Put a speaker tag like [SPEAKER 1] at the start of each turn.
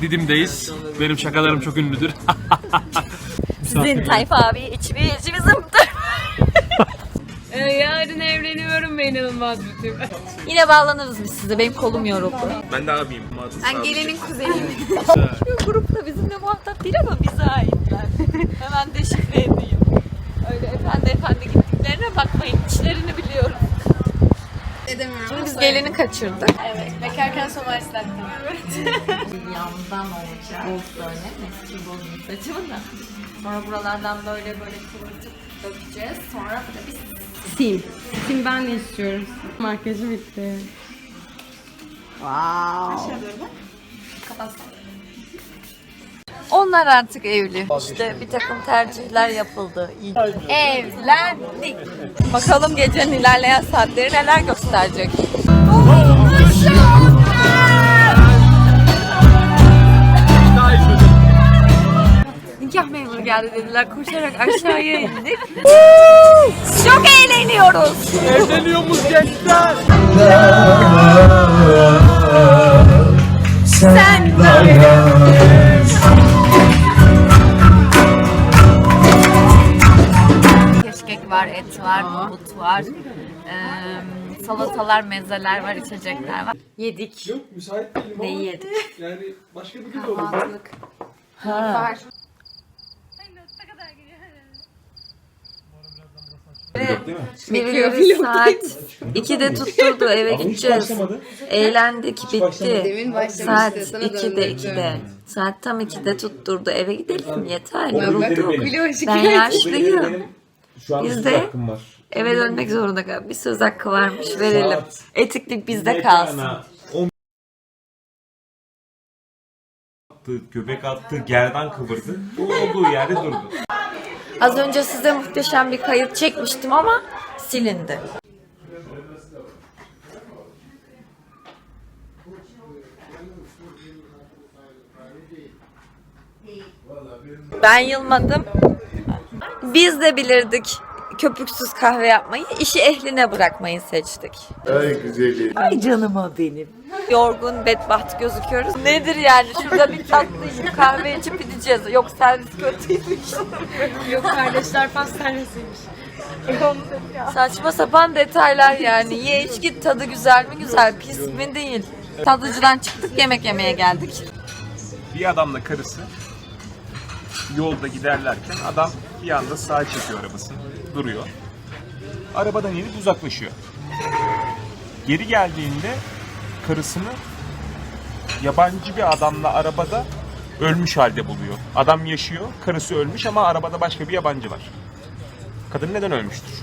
[SPEAKER 1] Didim'deyiz. Benim şakalarım çok ünlüdür.
[SPEAKER 2] Sizin Tayfa abi içimi içimi zımptı.
[SPEAKER 3] Ee, yarın evleniyorum ve inanılmaz bir tip.
[SPEAKER 2] Yine bağlanırız biz size. Benim kolum yoruldu.
[SPEAKER 1] ben de abiyim.
[SPEAKER 2] Ben gelinin kuzeniyim. Şu grupta bizimle muhatap değil ama bize aitler. Hemen deşifre edeyim.
[SPEAKER 3] Edemiyorum.
[SPEAKER 2] Şimdi biz gelini kaçırdık.
[SPEAKER 3] Evet. Bekarken Somalisler
[SPEAKER 2] Yandan olacak. Böyle eski bozmuş saçımı da. Sonra buralardan böyle böyle kıvırtıp dökeceğiz. Sonra da biz
[SPEAKER 3] Sim. Sim ben de istiyorum. Makyajı bitti.
[SPEAKER 2] Onlar artık evli. İşte bir takım tercihler yapıldı. Evlendik. Bakalım gecenin ilerleyen saatleri neler gösterecek. Nikah memuru geldi dediler. Koşarak aşağıya indik. Çok eğleniyoruz.
[SPEAKER 1] Evleniyormuş gençler.
[SPEAKER 2] Sen Keşkek nohut var. Eee, salatalar, mezeler var, içecekler var. Yedik.
[SPEAKER 1] Yok müsait değilim
[SPEAKER 2] Neyi yedik?
[SPEAKER 1] Yani başka bir gün olur.
[SPEAKER 2] Kahvaltılık. Ha. Veriyoruz saat 2'de tutturdu eve gideceğiz. Eğlendik bitti. Saat 2'de 2'de. Saat tam 2'de tutturdu eve gidelim yeter yorulduk. Ben yaşlıyım.
[SPEAKER 4] Şu an
[SPEAKER 2] Biz
[SPEAKER 4] söz hakkım var.
[SPEAKER 2] eve dönmek zorunda kal. Bir söz hakkı varmış verelim.
[SPEAKER 4] Saat
[SPEAKER 2] Etiklik bizde
[SPEAKER 4] Mekana
[SPEAKER 2] kalsın.
[SPEAKER 4] on- attı, göbek attı, gerdan kıvırdı. Bu olduğu yerde durdu.
[SPEAKER 2] Az önce size muhteşem bir kayıt çekmiştim ama silindi. Ben yılmadım. Biz de bilirdik köpüksüz kahve yapmayı, işi ehline bırakmayı seçtik.
[SPEAKER 5] Ay güzeli.
[SPEAKER 2] Ay canıma benim. Yorgun, bedbaht gözüküyoruz. Nedir yani? Şurada bir tatlı yiyip kahve içip gideceğiz. Yok servis kötüymüş.
[SPEAKER 3] Yok kardeşler pastanesiymiş.
[SPEAKER 2] Saçma sapan detaylar yani. Ye iç git tadı güzel mi güzel, pis mi değil. Tadıcıdan çıktık yemek yemeye geldik.
[SPEAKER 1] Bir adamla karısı yolda giderlerken adam bir anda sağa çekiyor arabası. Duruyor. Arabadan inip uzaklaşıyor. Geri geldiğinde karısını yabancı bir adamla arabada ölmüş halde buluyor. Adam yaşıyor, karısı ölmüş ama arabada başka bir yabancı var. Kadın neden ölmüştür?